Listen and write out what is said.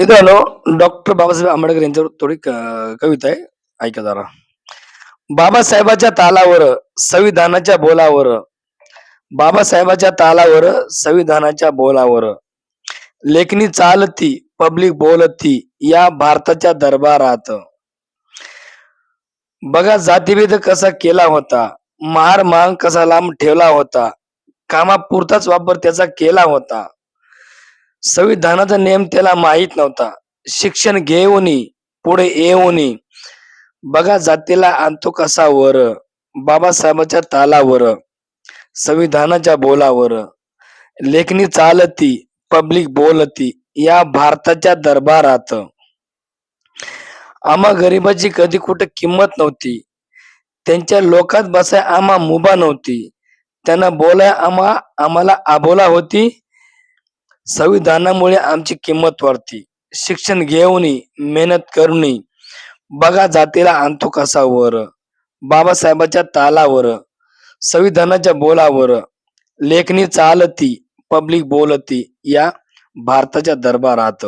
मित्रांनो डॉक्टर बाबासाहेब आंबेडकर यांच्यावर थोडी कविता आहे ऐका जरा बाबासाहेबाच्या तालावर संविधानाच्या बोलावर बाबासाहेबाच्या तालावर संविधानाच्या बोलावर लेखणी चालती पब्लिक बोलती या भारताच्या दरबारात बघा जातीभेद कसा केला होता महार मांग कसा लांब ठेवला होता कामापुरताच वापर त्याचा केला होता संविधानाचा नियम त्याला माहीत नव्हता. शिक्षण घेऊनी पुढे येऊनी. बघा जातीला आणतो कसा वर बाबासाहेबाच्या तालावर संविधानाच्या बोलावर. लेखनी चालती पब्लिक बोलती या भारताच्या दरबारात. आम्हा गरिबाची कधी कुठे किंमत नव्हती. त्यांच्या लोकात बसाय आम्हा मुभा नव्हती. त्यांना बोलाय आम्हा आम्हाला आबोला होती. संविधानामुळे आमची किंमत वाढते. शिक्षण घेऊनी मेहनत करूनी बघा जातीला आणतो कसा वर. बाबासाहेबाच्या तालावर. संविधानाच्या बोलावर. लेखणी चालती पब्लिक बोलती या भारताच्या दरबारात.